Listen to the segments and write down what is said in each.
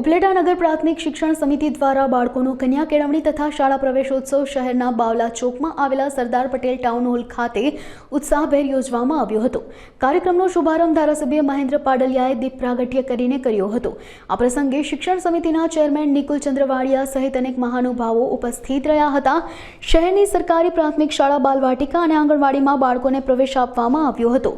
ઉપલેટા નગર પ્રાથમિક શિક્ષણ સમિતિ દ્વારા બાળકોનો કન્યા કેળવણી તથા શાળા પ્રવેશોત્સવ શહેરના બાવલા ચોકમાં આવેલા સરદાર પટેલ ટાઉન હોલ ખાતે ઉત્સાહભેર યોજવામાં આવ્યો હતો. કાર્યક્રમનો શુભારંભ ધારાસભ્ય મહેન્દ્ર પાડલિયાએ દીપ પ્રાગટ્ય કરીને કર્યો હતો. આ પ્રસંગે શિક્ષણ સમિતિના ચેરમેન નિકુલ ચંદ્રવાડિયા સહિત અનેક મહાનુભાવો ઉપસ્થિત રહ્યા હતા. શહેરની સરકારી પ્રાથમિક શાળા બાલવાટિકા અને આંગણવાડીમાં બાળકોને પ્રવેશ આપવામાં આવ્યો હતો.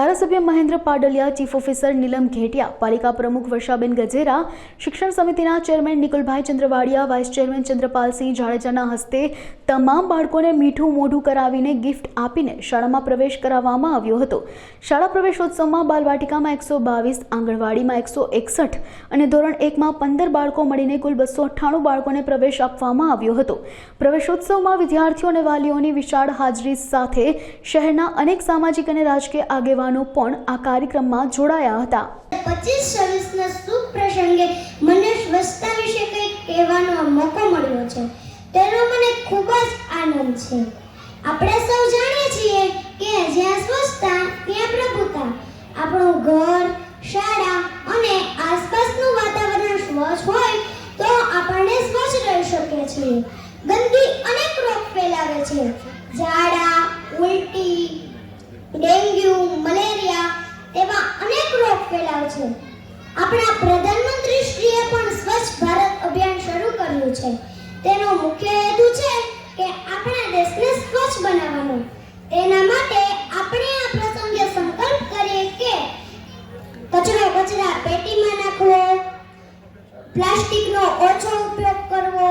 ધારાસભ્ય મહેન્દ્ર પાડલિયા ચીફ ઓફિસર નીલમ ઘેટિયા, પાલિકા પ્રમુખ વર્ષાબેન ગજેરા શિક્ષણ સમિતિના chairman Nikulbhai Chandravadiya, vice chairman Chandrapalsinh જાડેજાના હસ્તે તમામ બાળકોને મીઠું મોઢું કરાવીને ગિફ્ટ આપીને શાળામાં પ્રવેશ કરાવવામાં આવ્યો હતો. શાળા પ્રવેશોત્સવમાં બાલવાટિકામાં એકસો બાવીસ, આંગણવાડીમાં એકસો એકસઠ અને ધોરણ એકમાં પંદર બાળકો મળીને કુલ બસો અઠ્ઠાણું બાળકોને પ્રવેશ આપવામાં આવ્યો હતો. પ્રવેશોત્સવમાં વિદ્યાર્થીઓ અને વાલીઓની વિશાળ હાજરી સાથે શહેરના અનેક સામાજિક અને રાજકીય આગેવાનો પણ આ કાર્યક્રમમાં જોડાયા હતા. પચીસ છવ્વીસના શુભ પ્રસંગે મને સ્વચ્છતા વિશે કંઈક કહેવાનો મોકો મળ્યો છે. તેનો મને ખૂબ જ આનંદ છે. આપણે સૌ જાણીએ છીએ કે જ્યાં સ્વચ્છતા ત્યાં પ્રભુતા. આપણું ઘર, શાળા અને આસપાસનું વાતાવરણ સ્વચ્છ હોય તો આપણને સ્વચ્છ રહી શકીએ છીએ ગંદકી અનેક રોગ ફેલાવે છે. ઝાડા, ઉલટી, ડેન્ગ્યુ, મલેરિયા તેવા અનેક રોગ ફેલાવે છે. આપણા પ્રધાનમંત્રી શ્રીએ પણ સ્વચ્છ ભારત અભિયાન શરૂ કર્યું છે. તેનો મુખ્ય હેતુ છે કે આપણા દેશને સ્વચ્છ બનાવવાનો. તેના માટે આપણે આ પ્રસંગે સંકલ્પ કરીએ કે કચરો કચરા પેટીમાં નાખવો, પ્લાસ્ટિકનો ઓછો ઉપયોગ કરવો,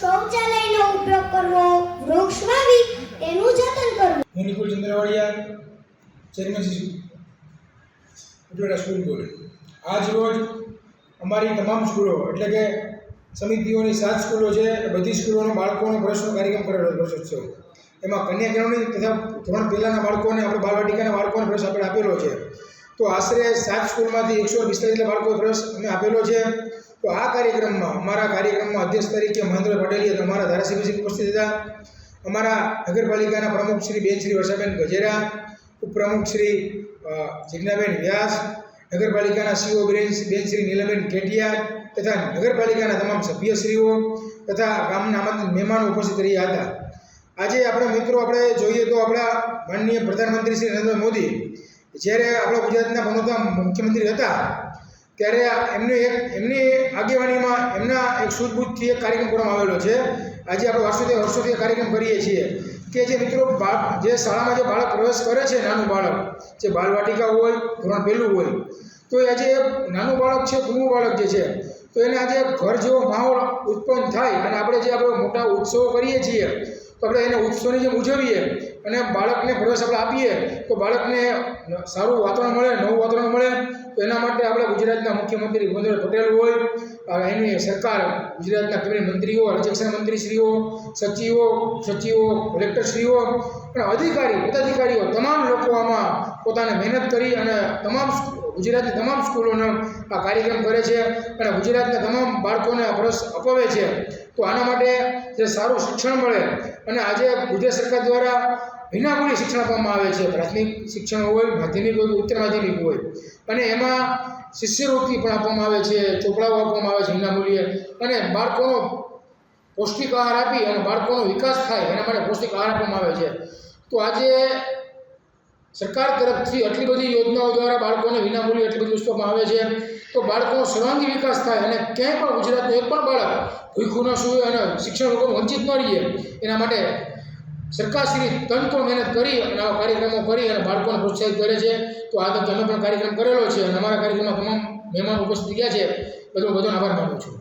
શૌચાલયનો ઉપયોગ કરવો, વૃક્ષ વાવી, તેનું જતન કરવું. હું ચંદ્રવાડિયા, ચેરમેન શિશુ ઉપલેટા સ્કૂલ બોર્ડ આજ રોજ અમારી તમામ સ્કૂલો, એટલે કે સમિતિઓની સાત સ્કૂલો છે બધી સ્કૂલોનો બાળકોનો પ્રશ્નો કાર્યક્રમ કરેલો પ્રશોત્સવ. એમાં કન્યા કેળવણી તથા ધોરણ પહેલાંના બાળકોને, આપણે બાળવાટિકાના બાળકોને પ્રવેશ આપણે આપેલો છે. તો આશરે સાત સ્કૂલમાંથી એકસો પિસ્તાલીસ જેટલા બાળકોએ પ્રવેશ અમે આપેલો છે. તો આ કાર્યક્રમમાં, અમારા કાર્યક્રમમાં અધ્યક્ષ તરીકે મહેન્દ્ર પટેલીએ અમારા ધારાસભ્યશ્રી ઉપસ્થિત હતા. અમારા નગરપાલિકાના પ્રમુખ શ્રી બેન શ્રી વર્ષાબેન ગજેરા, ઉપપ્રમુખ શ્રી જિજ્ઞાબેન વ્યાસ નગરપાલિકાના સીઓ બેન બેન શ્રી નીલમબેન કેટિયા તથા નગરપાલિકાના તમામ સભ્યશ્રીઓ તથા ગામના મહેમાનો ઉપસ્થિત રહ્યા હતા. આજે આપણા મિત્રો આપણે જોઈએ તો આપણા માનનીય પ્રધાનમંત્રી શ્રી નરેન્દ્ર મોદી જ્યારે આપણા ગુજરાતના બનોતા મુખ્યમંત્રી હતા, ત્યારે એમને એક એમની આગેવાનીમાં એમના એક સૂઝબૂઝથી એક કાર્યક્રમ કરવામાં આવેલો છે. આજે આપણે વર્ષોથી વર્ષોથી કાર્યક્રમ કરીએ છીએ કે જે મિત્રો જે શાળામાં જે બાળક પ્રવેશ કરે છે નાનું બાળક, જે બાલવાટિકા હોય, ધોરણ પહેલું હોય, તો એ આજે નાનું બાળક છે કુનું બાળક જે છે, તો એને આજે ઘર જેવો માહોલ ઉત્પન્ન થાય અને આપણે જે આપણે મોટા ઉત્સવો કરીએ છીએ તો આપણે એને ઉત્સવની જેમ ઉજવીએ અને બાળકને પ્રવેશ આપણે આપીએ, તો બાળકને સારું વાતાવરણ મળે, નવું વાતાવરણ મળે, તો એના માટે આપણે ગુજરાતના મુખ્યમંત્રી ભૂપેન્દ્ર પટેલ હોય એની સરકાર, ગુજરાતના કેબિનેટ મંત્રીઓ રાજ્ય મંત્રીશ્રીઓ, સચિવો સચિવો, કલેક્ટરશ્રીઓ અને અધિકારી, પદાધિકારીઓ, તમામ લોકો આમાં પોતાને મહેનત કરી અને તમામ ગુજરાતની તમામ સ્કૂલોને આ કાર્યક્રમ કરે છે અને ગુજરાતના તમામ બાળકોને આ રસ અપાવે છે. તો આના માટે જે સારું શિક્ષણ મળે અને આજે ગુજરાત સરકાર દ્વારા વિનામૂલ્ય શિક્ષણ આપવામાં આવે છે. પ્રાથમિક શિક્ષણ હોય, માધ્યમિક હોય ઉત્તર માધ્યમિક હોય. અને એમાં શિષ્યવૃત્તિ પણ આપવામાં આવે છે, ચોપડાઓ આપવામાં આવે છે વિનામૂલ્યે અને બાળકોનો પૌષ્ટિક આહાર આપી અને બાળકોનો વિકાસ થાય એના માટે પૌષ્ટિક આહાર આપવામાં આવે છે. તો આજે સરકાર તરફથી આટલી બધી યોજનાઓ દ્વારા બાળકોને વિનામૂલ્યે એટલી બધી વસ્તુ આવે છે. તો બાળકોનો સર્વાંગી વિકાસ થાય અને ક્યાંય પણ ગુજરાતનું એક પણ બાળક ભૂખું ન સુવે અને શિક્ષણ લોકો વંચિત ન રહીએ, એના માટે સરકારશ્રી તનતો મહેનત કરી અને આવા કાર્યક્રમો કરી અને બાળકોને પ્રોત્સાહિત કરે છે. તો આ તો અમે પણ કાર્યક્રમ કરેલો છે અને અમારા કાર્યક્રમમાં તમામ મહેમાનો ઉપસ્થિત ગયા છે. બધો બધો આભાર માનું છું.